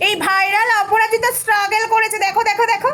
এই ভাইরাল অপরাজিতা স্ট্রাগল করেছে। দেখো দেখো দেখো।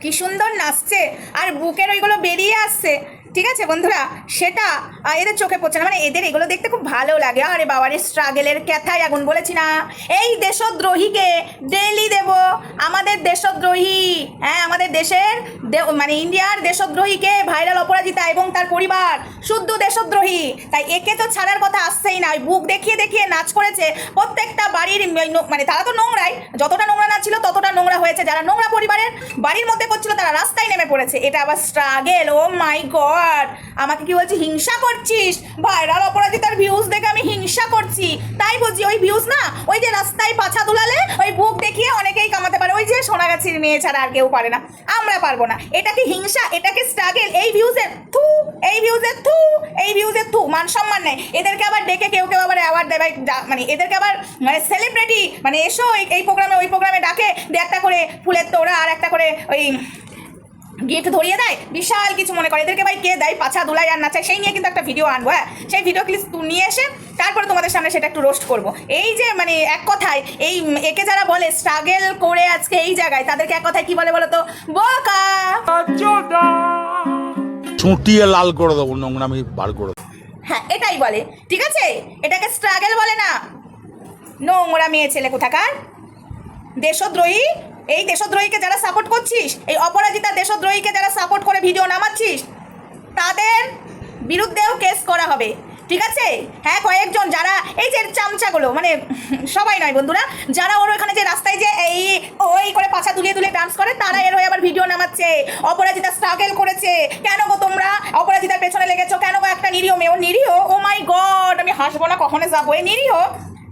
কি সুন্দর নাচছে। আর বুকের ওইগুলো বেরিয়ে আসছে। ঠিক আছে বন্ধুরা? সেটা এদের চোখে পড়ছে না। মানে এদের এগুলো দেখতে খুব ভালো লাগে। আরে বাবার স্ট্রাগেলের ক্যাথায় আগুন বলেছি না। এই দেশদ্রোহীকে ডেলি দেব। আমাদের দেশদ্রোহী। হ্যাঁ দেশের মানে ইন্ডিয়ার দেশদ্রোহীকে ভাইরাল অপরাজিতা এবং তার পরিবার শুদ্ধ দেশদ্রোহী। তাই একে তো ছাড়ার কথা আসছেই না। বুক দেখিয়ে দেখিয়ে নাচ করেছে প্রত্যেকটা বাড়ির মানে তারা তো নোংরাই। যতটা নোংরা না ছিল, ততটা নোংরা হয়েছে। যারা নোংরা পরিবারের বাড়ির মধ্যে করছিল তারা রাস্তায় নেমে পড়েছে। এটা আবার স্ট্রাগেল ও মাই গড আমাকে কি বলছি, হিংসা করছিস? ভাইরাল অপরাজিতার ভিউজ দেখে আমি হিংসা করছি। তাই বলছি ওই ভিউজ না, ওই যে রাস্তায় পাছা দুলালে, ওই বুক দেখিয়ে অনেকেই কামাতে পারে। ওই যে সোনাগাছির মেয়ে ছাড়া আর কেউ পারে না। আমরা পারব না। এটা কি হিংসা, এটাকে স্ট্রাগেল এই ভিউজের থু, এই ভিউজের থু, এই ভিউজের থু, মান সম্মান নেই। এদেরকে আবার ডেকে কেউ কেউ আবার অ্যাওয়ার্ড দেয় মানে এদেরকে আবার মানে সেলিব্রিটি মানে এসো এই প্রোগ্রামে ওই প্রোগ্রামে ডাকে, দিয়ে একটা করে ফুলের তোড়া আর একটা করে ওই গিফট ধরিয়ে দেয়। বিশাল কিছু মনে করে। এদেরকে ভাই কে দেয়? পাছা দুলাই আর নাচায় সেই নিয়ে কিন্তু একটা ভিডিও আনব হ্যাঁ? সেই ভিডিও ক্লিপ নিয়ে এসে তারপরে তোমাদের সামনে সেটা একটু রোস্ট করব। এই যে মানে এক কথায় এই একে যারা বলে স্ট্রাগল করে আজকে এই জায়গায় তাদেরকে এক কথায় কি বলে বলো তো? বোকা! চুটিয়ে লাল করে দেবো নোংরামি বার করে দেবো। হ্যাঁ এটাই বলে। ঠিক আছে? এটাকে স্ট্রাগল বলে না। নোংরা মেয়ে ছেলে কোথাকার? দেশদ্রোহী? এই দেশদ্রোহীকে যারা সাপোর্ট করছিস, এই অপরাজিতা দেশদ্রোহীকে যারা সাপোর্ট করে ভিডিও নামাচ্ছিস, তাদের বিরুদ্ধেও কেস করা হবে। ঠিক আছে? হ্যাঁ কয়েকজন যারা, এই যে চামচাগুলো মানে সবাই নয় বন্ধুরা, যারা ওর ওখানে যে রাস্তায় যে এই, ওই করে পাছা দুলিয়ে দুলিয়ে ডান্স করে, তারা এর হয়ে আবার ভিডিও নামাচ্ছে। অপরাজিতা স্ট্রাগল করেছে। কেন গো তোমরা? অপরাজিতার পেছনে লেগেছো। কেন গো একটা নিরীহ মেয়ে? ও নিরীহ? ও মাই গড আমি হাসবো না, কখনো যাব এই নিরীহ?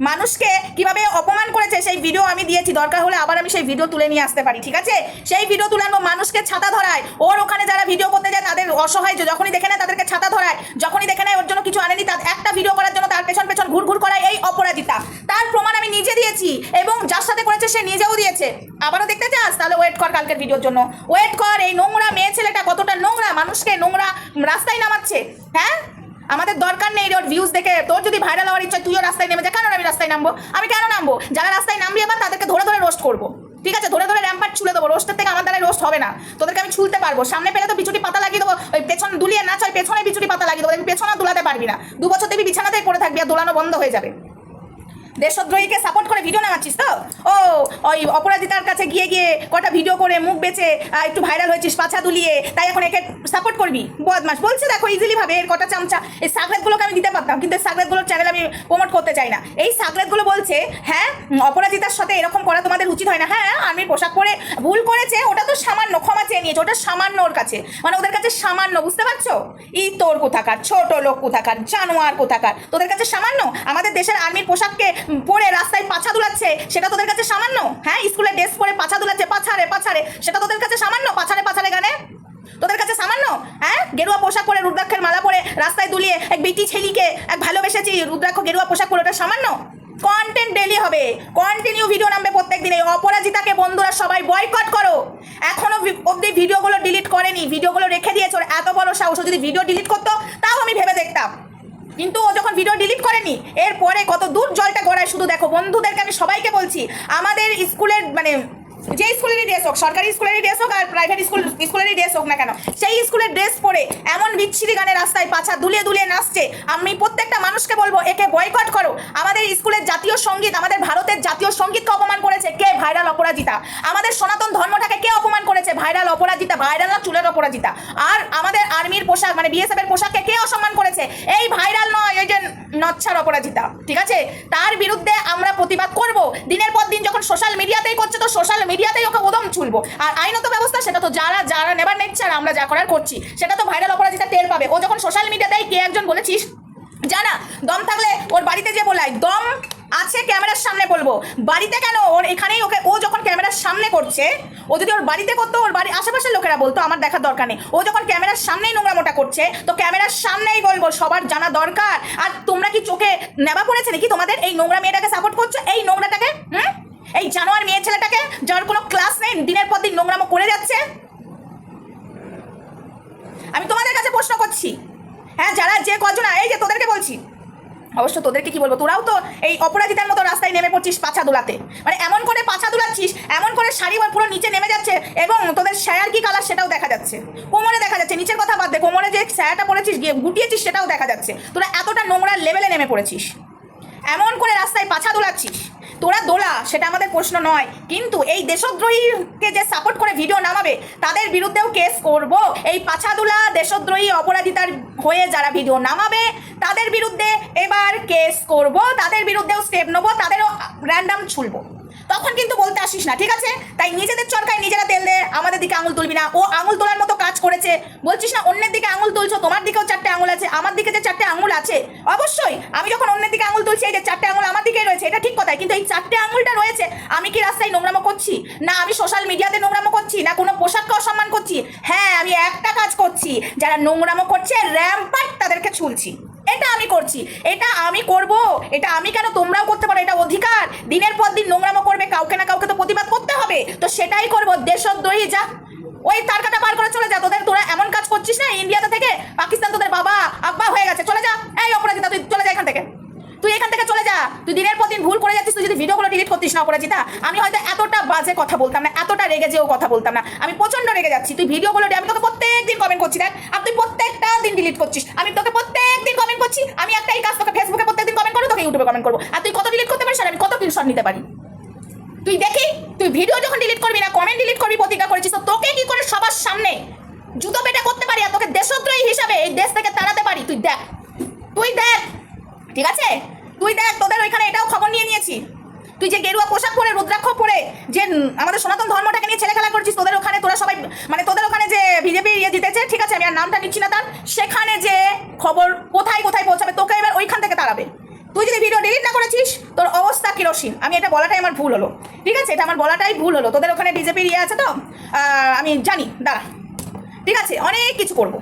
মানুষকে কীভাবে অপমান করেছে সেই ভিডিও আমি দিয়েছি। দরকার হলে আবার আমি সেই ভিডিও তুলে নিয়ে আসতে পারি, ঠিক আছে? সেই ভিডিও তুলে আনব মানুষকে ছাতা ধরায়। ওর ওখানে যারা ভিডিও করতে যায়, তাদের অসহায় যখনই দেখে নেয়, তাদেরকে ছাতা ধরায়। যখনই দেখে নেয়, ওর জন্য কিছু আনেনি, তার একটা ভিডিও করার জন্য তার পেছন পেছন ঘুর ঘুর করায় এই অপরাজিতা। তার প্রমাণ আমি নিজে দিয়েছি এবং যার সাথে করেছে, সে নিজেও দিয়েছে। আবারও দেখতে চাস? তাহলে ওয়েট কর কালকের ভিডিওর জন্য। ওয়েট কর, এই নোংরা মেয়ে ছেলেটা কতটা নোংরা, মানুষকে নোংরা রাস্তায় নামাচ্ছে হ্যাঁ? আমাদের দরকার নেই ওর ভিউজ দেখে। তোর যদি ভাইরাল হওয়ার ইচ্ছা, তুইও রাস্তায় নেমে যা। কেন আমি রাস্তায় নামবো? আমি কেন নামবো? যারা রাস্তায় নামবি এবার তাদেরকে ধরে ধরে রোস্ট করব। ঠিক আছে? ধরে ধরে র্যাম্পার ছুলে দেবো। রোস্টের থেকে আমার দ্বারা রোস্ট হবে না। তোদেরকে আমি ছুলতে পারব। সামনে পেলে তো বিচুটি পাতা লাগিয়ে দেবো। ওই পেছন দুলিয়ে না চাই পেছনে বিচুটি পাতা লাগিয়ে দেবো। আমি পেছনে দুলাতে পারবি না। দু বছর দেখবি বিছানাতেই পড়ে থাকবি আর দোলানো বন্ধ হয়ে যাবে। দেশদ্রোহীকে সাপোর্ট করে ভিডিও নামাচ্ছিস তো? ও, ওই অপরাজিতার কাছে গিয়ে গিয়ে কটা ভিডিও করে মুখ বেচে একটু ভাইরাল হয়েছিস পাছা দুলিয়ে, তাই এখন একে সাপোর্ট করবি? বদমাস বলছে দেখো ইজিলি ভাবে এর কটা চামচা, এই সাগরেতগুলোকে আমি দিতে পারতাম, কিন্তু এই সাগরেতগুলোর চ্যানেল আমি প্রমোট করতে চাই না। এই সাগরেতগুলো বলছে হ্যাঁ অপরাজিতার সাথে এরকম করা তোমাদের উচিত হয় না। হ্যাঁ আমি পোশাক পরে ভুল করেছে, ওটা তো সামান্য, ক্ষমা চেয়ে নিয়েছে, ওটা সামান্য ওর কাছে। মানে ওদের কাছে সামান্য, বুঝতে পারছ? ই তোর কোথাকার, ছোট লোক কোথাকার, জানোয়ার কোথাকার। তোদের কাছে সামান্য? আমাদের দেশের আর্মির পোশাককে পরে রাস্তায় পাছা দুলাচ্ছে, সেটা তোদের কাছে সামান্য? হ্যাঁ স্কুলে ড্রেস পরে পাছা দুলাচ্ছে, পাছারে পাছারে, সেটা তোদের কাছে সামান্য? পাছারে পাছারে গানে? তোদের কাছে সামান্য? হ্যাঁ গেরুয়া পোশাক পরে রুদ্রাক্ষের মালা পরে রাস্তায় দুলিয়ে এক বেটি ছেলিকে এক ভালোবেসেছি, রুদ্রাক্ষ গেরুয়া পোশাক পরে ওটা সামান্য? কন্টেন্ট ডেলি হবে কন্টিনিউ ভিডিও নামবে প্রত্যেক দিনে অপরাজিতাকে বন্ধুরা সবাই বয়কট করো। এখনও ভি- অবধি ভিডিওগুলো ডিলিট করেনি ভিডিওগুলো রেখে দিয়েছে এত বড় সাহস যদি ভিডিও ডিলিট করতো, তাও আমি ভেবে দেখতাম। কিন্তু ও যখন ভিডিও ডিলিট করেনি, এরপরে কত দূর জলটা গড়ায়, শুধু দেখো বন্ধুদেরকে আমি সবাইকে বলছি, আমাদের স্কুলের মানে যে স্কুলেরই ড্রেস হোক, সরকারি স্কুলেরই ড্রেস হোক আর প্রাইভেট স্কুল, স্কুলেরই ড্রেস হোক না কেন, সেই স্কুলের ড্রেস পরে এমন বিচ্ছিরি গানে রাস্তায় পাছা দুলিয়ে দুলিয়ে নাচছে, আমি প্রত্যেকটা মানুষকে বলব, একে বয়কট করো। আমাদের স্কুলের জাতীয় সংগীত, আমাদের ভারতের জাতীয় সঙ্গীতকে অপমান করেছে কে? ভাইরাল অপরাজিতা। আমাদের সনাতন ধর্মটাকে কে অপমান করেছে? ভাইরাল অপরাজিতা, ভাইরাল না চুলের অপরাজিতা। আর আমাদের আর্মির পোশাক মানে বিএসএফ এর পোশাককে কে অসম্মান করেছে? এই ভাইরাল নয় ওই যে নচ্ছার অপরাজিতা, ঠিক আছে? তার বিরুদ্ধে আমরা প্রতিবাদ করব। দিনের পর দিন যখন সোশ্যাল মিডিয়াতেই করছে, তো সোশ্যাল মিডিয়াতেই ওকে ওদম চুলবো আর আইনত ব্যবস্থা, সেটা তো যারা যারা নেবার নিচ্ছে আর আমরা যা করার করছি, সেটা তো ভাইরাল অপরাজিতা টের পাবে। ও যখন সোশ্যাল মিডিয়াতেই কে একজন বলেছিস? জানা দম থাকলে ওর বাড়িতে যে বলাই, দম আছে, ক্যামেরার সামনে বলব। বাড়িতে কেন ওর এখানেই ওকে, ও যখন ক্যামেরার সামনে করছে, ও যদি ওর বাড়িতে করতো, ওর বাড়ির আশেপাশের লোকেরা বলতো, আমার দেখার দরকার নেই। ও যখন ক্যামেরার সামনেই নোংরামোটা করছে, তো ক্যামেরার সামনেই বলব, সবার জানা দরকার। আর তোমরা কি চোখে নেবা পড়েছে নাকি? তোমাদের এই নোংরা মেয়েটাকে সাপোর্ট করছ? এই নোংরাটাকে, হুম? এই জানোয়ার মেয়ে ছেলেটাকে যার কোনো ক্লাস নেই, দিনের পর দিন নোংরামো করে যাচ্ছে? আমি তোমাদের কাছে প্রশ্ন করছি। হ্যাঁ যারা যে কজন এই যে তোদেরকে বলছি, অবশ্য তোদেরকে কি বলব, তোরাও তো এই অপরাজিতার মতো রাস্তায় নেমে পড়ছিস পাছা দুলাতে। মানে এমন করে পাছা দুলাচ্ছিস, এমন করে শাড়ি পুরো নিচে নেমে যাচ্ছে এবং তোদের শায়ার কি কালার সেটাও দেখা যাচ্ছে। কোমরে দেখা যাচ্ছে, নিচের কথা বাদ দে, কোমরে যে শায়াটা পড়েছিস গিয়ে গুটিয়েছিস সেটাও দেখা যাচ্ছে। তোরা এতটা নোংরা লেভেলে নেমে পড়েছিস। এমন করে রাস্তায় পাছা দোলাচ্ছিস। তোরা দোলা, সেটা আমাদের প্রশ্ন নয়। কিন্তু এই দেশদ্রোহীকে যে সাপোর্ট করে ভিডিও নামাবে, তাদের বিরুদ্ধেও কেস করব। এই পাছাদুলা দেশদ্রোহী অপরাধিতার হয়ে যারা ভিডিও নামাবে, তাদের বিরুদ্ধে এবার কেস করব, তাদের বিরুদ্ধেও স্টেপ নেব, তাদেরও র্যান্ডাম ছুলবো তখন কিন্তু বলতে আসিস না, ঠিক আছে? তাই নিজেদের চরকায় নিজেরা তেল দে, আমাদের দিকে আঙুল তুলবি না। ও আঙুল তোলার মতো কাজ করেছে। বলছিস না অন্যের দিকে আঙুল তুলছো? তোমার দিকেও চারটে আঙুল আছে, আমার দিকে যে চারটে আঙুল আছে? অবশ্যই, আমি যখন অন্যের দিকে আঙুল তুলছি, এই যে চারটে আঙুল আমার দিকেই রয়েছে, এটা ঠিক কথা কিন্তু এই চারটে আঙুলটা রয়েছে, আমি কি রাস্তায় নোংরামো করছি? না, আমি সোশ্যাল মিডিয়াতে নোংরামো করছি? না, কোনো পোশাককে অসম্মান করছি? হ্যাঁ আমি একটা কাজ করছি, যারা নোংরামো করছে র্যাম্পার্ট তাদেরকে ছুলছি এটা আমি করছি। এটা আমি করব। এটা আমি কেন তোমরাও করতে পারো? এটা অধিকার। দিনের পর দিন নোংরামো করবে, কাউকে না কাউকে তো প্রতিবাদ করতে হবে। তো সেটাই করব, দেশদ্রোহী, যা। ওই তার কাটা পার করে চলে যা। তোদের, তোরা এমন কাজ করছিস না ইন্ডিয়াতে থেকে? পাকিস্তান তোদের বাবা আব্বা হয়ে গেছে। চলে যা। এই অপরাজিতা, তুই চলে যা এখান থেকে। তুই এখান থেকে চলে যা। তুই দিনের পর দিন ভুল করে যাচ্ছিস, তুই যদি ভিডিওগুলো ডিলিট করতিস না, অপরাজিতা, আমি হয়তো এতটা বাজে কথা বলতাম না, এতটা রেগে যেও কথা বলতাম না। আমি প্রচণ্ড রেগে যাচ্ছি। তুই ভিডিওগুলো, আমি তোকে প্রত্যেক দিন কমেন্ট করছি, দেখ। আর তুই প্রত্যেকটা দিন ডিলিট করছিস। আমি তোকে করছি আমি একটাই কাজ তোকে ফেসবুকে প্রত্যেক দিন কমেন্ট করো তোকে ইউটিউবে কমেন্ট করব। আর তুই কত ডিলিট করতে পারিস আমি কত স্ক্রিনশট নিতে পারি? তুই দেখি, তুই ভিডিও যখন ডিলিট করবি না কমেন্ট ডিলিট করবি, প্রতিজ্ঞা করেছিস, তো তোকে কি করে সবার সামনে জুতো পেটা করতে পারি আর তোকে দেশদ্রোহী হিসাবে এই দেশ থেকে তাড়াতে পারি? তুই দেখ তুই দেখ, ঠিক আছে? তুই দেখ, তোদের ওইখানে এটাও খবর নিয়ে নিয়েছি। তুই যে গেরুয়া পোশাক পরে, রুদ্রাক্ষ পরে, যে আমাদের সনাতন ধর্মটাকে নিয়ে ছেলে খেলা করছিস, তোদের ওখানে তোরা সবাই মানে তোদের ওখানে যে বিজেপি ইয়ে জিতেছে, ঠিক আছে? আমি আর নামটা নিচ্ছি না তার। সেখানে যে খবর কোথায় কোথায় পৌঁছাবে? তোকে এবার ওইখান থেকে তাড়াবে। তুই যদি ভিডিও ডিলিট না করেছিস, তোর অবস্থা কিরসিন। আমি এটা বলাটাই আমার ভুল হলো। ঠিক আছে? এটা আমার বলাটাই ভুল হলো। তোদের ওখানে বিজেপির ইয়ে আছে তো? আমি জানি। দাঁড়া। ঠিক আছে? অনেক কিছু করব।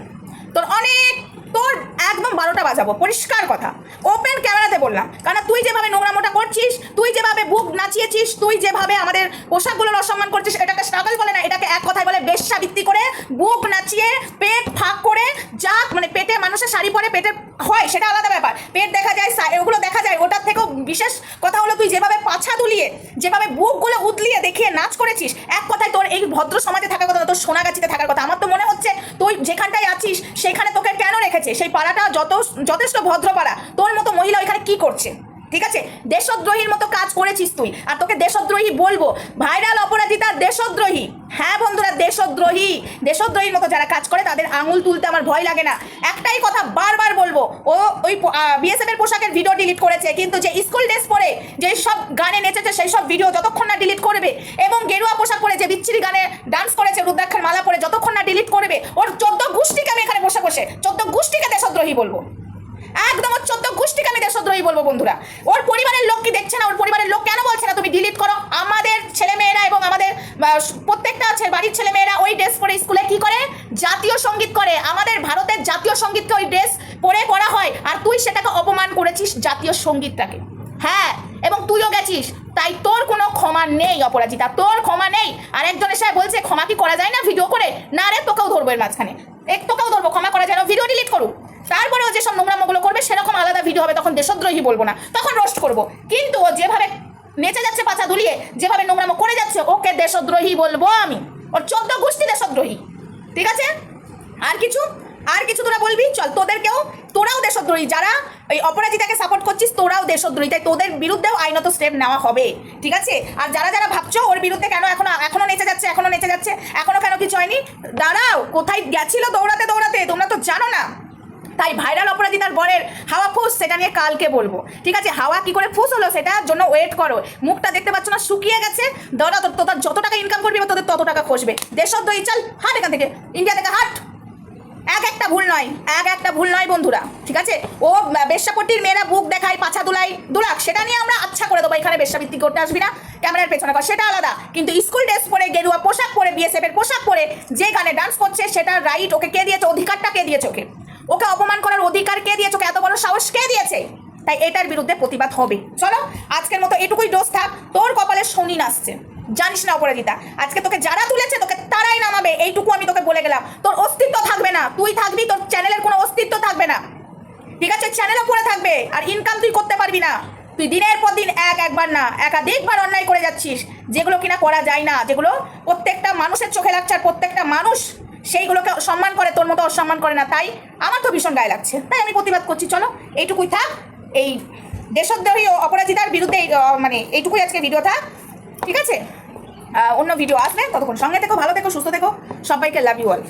তোর অনেক, তোর একদম বারোটা বাজাবো, পরিষ্কার কথা। ওপেন ক্যামেরাতে বললাম কারণ তুই যেভাবে নোংরামোটা করছিস, তুই যেভাবে বুক নাচিয়েছিস, তুই যেভাবে আমাদের পোশাকগুলোর অসম্মান করছিস, এটাকে স্ট্রাগল বলে না, এটাকে এক কথায় বলে বেশ্যা ভিত্তি করে বুক নাচিয়ে পেট ফাঁক করে যা মানে পেটে মানুষের শাড়ি পরে পেটে হয়, সেটা আলাদা ব্যাপার। পেট দেখা যায় ওগুলো দেখা যায়, ওটার থেকেও বিশেষ কথা হলো তুই যেভাবে পাছা দুলিয়ে, যেভাবে বুকগুলো উতলিয়ে দেখিয়ে নাচ করেছিস, এক কথায় তোর এই ভদ্র সমাজে থাকার কথা তোর সোনাগাছিতে থাকার কথা। আমার তো মনে হচ্ছে, তুই যেখানটায় আছিস, সেখানে তোকে কেন রেখেছে? সেই পাড়াটা যত যথেষ্ট ভদ্র পাড়া তোর মতো মহিলা ওইখানে কি করছে? ঠিক আছে? দেশদ্রোহীর মতো কাজ করেছিস তুই। আর তোকে দেশদ্রোহী বলব। ভাইরাল অপরাধিতা দেশদ্রোহী। হ্যাঁ বন্ধুরা, দেশদ্রোহী। দেশদ্রোহীর মতো যারা কাজ করে, তাদের আঙুল তুলতে আমার ভয় লাগে না। একটাই কথা বারবার বলব। ও ওই বিএসএফ এর পোশাকের ভিডিও ডিলিট করেছে, কিন্তু যে স্কুল ড্রেস পরে যে সব গানে নেচেছে, সেই সব ভিডিও যতক্ষণ না ডিলিট করবে, এবং গেরুয়া পোশাক পরে যে বিচ্ছিরি গানে ডান্স করেছে, রুদ্রাক্ষের মালা পরে যতক্ষণ না ডিলিট করবে, ওর চোদ্দ গোষ্ঠীকে আমি বসে, চোদ্দ গোষ্ঠীকে দেশদ্রোহী বলব। একদম ওর চোদ্দ গোষ্ঠীকে আমি দেশদ্রোহী বলব বন্ধুরা। ওর পরিবারের লোক কি দেখছে না? ওর পরিবারের লোক কেন বলছে না? তুমি ডিলিট করো। আমাদের ছেলেমেয়েরা এবং আমাদের প্রত্যেকটা আছে বাড়ির ছেলেমেয়েরা ওই ড্রেস পরে স্কুলে কি করে? জাতীয় সংগীত করে। আমাদের ভারতের জাতীয় সঙ্গীতকে ওই ড্রেস পরে করা হয়। আর তুই সেটাকে অপমান করেছিস জাতীয় সঙ্গীতটাকে। হ্যাঁ এবং তুইও গেছিস। তাই তোর কোনো ক্ষমা নেই, অপরাজিতা। তোর ক্ষমা নেই। আর একজন এসে বলছে, ক্ষমা কি করা যায় না ভিডিও করে? না রে, তোকেও ধরবো এর মাঝখানে। এক তোকেও ধরবো, ক্ষমা করা যায় না। ভিডিও ডিলিট করুক। তারপরেও যেসব নোংরামোগুলো করবে, সেরকম আলাদা ভিডিও হবে, তখন দেশদ্রোহী বলব না। তখন রোস্ট করব। কিন্তু ও যেভাবে নেচে যাচ্ছে পাছা দুলিয়ে যেভাবে নোংরামো করে যাচ্ছে, ওকে দেশদ্রোহী বলব আমি। ওর চোদ্দ গোষ্ঠী দেশদ্রোহী। ঠিক আছে? আর কিছু? আর কিছু তোরা বলবি? চল, তোদেরকেও, তোরাও দেশদ্রোহী, যারা এই অপরাজিতাকে সাপোর্ট করছিস, তোরাও দেশদ্রোহী। তাই তোদের বিরুদ্ধেও আইনত স্টেপ নেওয়া হবে, ঠিক আছে? আর যারা যারা ভাবছ ওর বিরুদ্ধে কেন এখনও এখনও নেচে যাচ্ছে, এখনও নেচে যাচ্ছে, এখনও কেন কিছু হয়নি, দাঁড়াও, কোথায় গেছিল দৌড়াতে দৌড়াতে, তোমরা তো জানো না। তাই ভাইরাল অপরাজিতার বরের হাওয়া ফুস, সেটা নিয়ে কালকে বলব, ঠিক আছে? হাওয়া কি করে ফুস হলো সেটার জন্য ওয়েট করো। মুখটা দেখতে পাচ্ছ না, শুকিয়ে গেছে। দাঁড়া তোর তোর যত টাকা ইনকাম করবি তোদের তত টাকা খসবে। দেশদ্রোহী, চল, হাট এখান থেকে ইন্ডিয়া থেকে হাট। এক একটা ভুল নয়, এক একটা ভুল নয় বন্ধুরা, ঠিক আছে? ও বেশ্যাপট্টির মেয়েরা বুক দেখায়, পাছা দুলাই, দুলাক, সেটা নিয়ে আমরা আচ্ছা করে দেবো, এখানে বেশ্যাবৃত্তি করতে আসবি না, ক্যামেরার পেছনে কর, সেটা আলাদা, কিন্তু স্কুল ড্রেস পরে, গেরুয়া পোশাক পরে বিএসএফ এর পোশাক পরে, যে গানে ডান্স করছে, সেটা রাইট ওকে কে দিয়েছে, অধিকারটা কে দিয়েছে ওকে? ওকে অপমান করার অধিকার কে দিয়েছে ওকে? এত বড় সাহস কে দিয়েছে? তাই এটার বিরুদ্ধে প্রতিবাদ হবে। চলো, আজকের মতো এটুকুই ডোজ থাক, তোর কপালে শনি নাচছে। জানিস না অপরাজিতা, আজকে তোকে যারা তুলেছে তোকে তারাই নামাবে, এইটুকু আমি তোকে বলে গেলাম। তোর অস্তিত্ব থাকবে না, তুই থাকবি, তোর চ্যানেলের কোনো অস্তিত্ব থাকবে না। ঠিক আছে, চ্যানেলও পড়ে থাকবে, আর ইনকাম তুই করতে পারবি না। তুই দিনের পর দিন এক একবার না, একাধিকবার অন্যায় করে যাচ্ছিস, যেগুলো কিনা করা যায় না, যেগুলো প্রত্যেকটা মানুষের চোখে লাগছে আর প্রত্যেকটা মানুষ সেইগুলোকে সম্মান করে, তোর মতো অসম্মান করে না। তাই আমার তো ভীষণ গায়ে লাগছে, তাই আমি প্রতিবাদ করছি, চলো, এইটুকুই থাক। এই দেশদ্রোহী অপরাজিতার বিরুদ্ধে মানে এইটুকুই আজকে ভিডিও থাক ঠিক আছে? অন্য ভিডিও আসবে ততক্ষণ সঙ্গে থেকো, ভালো থেকো, সুস্থ থেকো। সবাইকে লাভ ইউ অল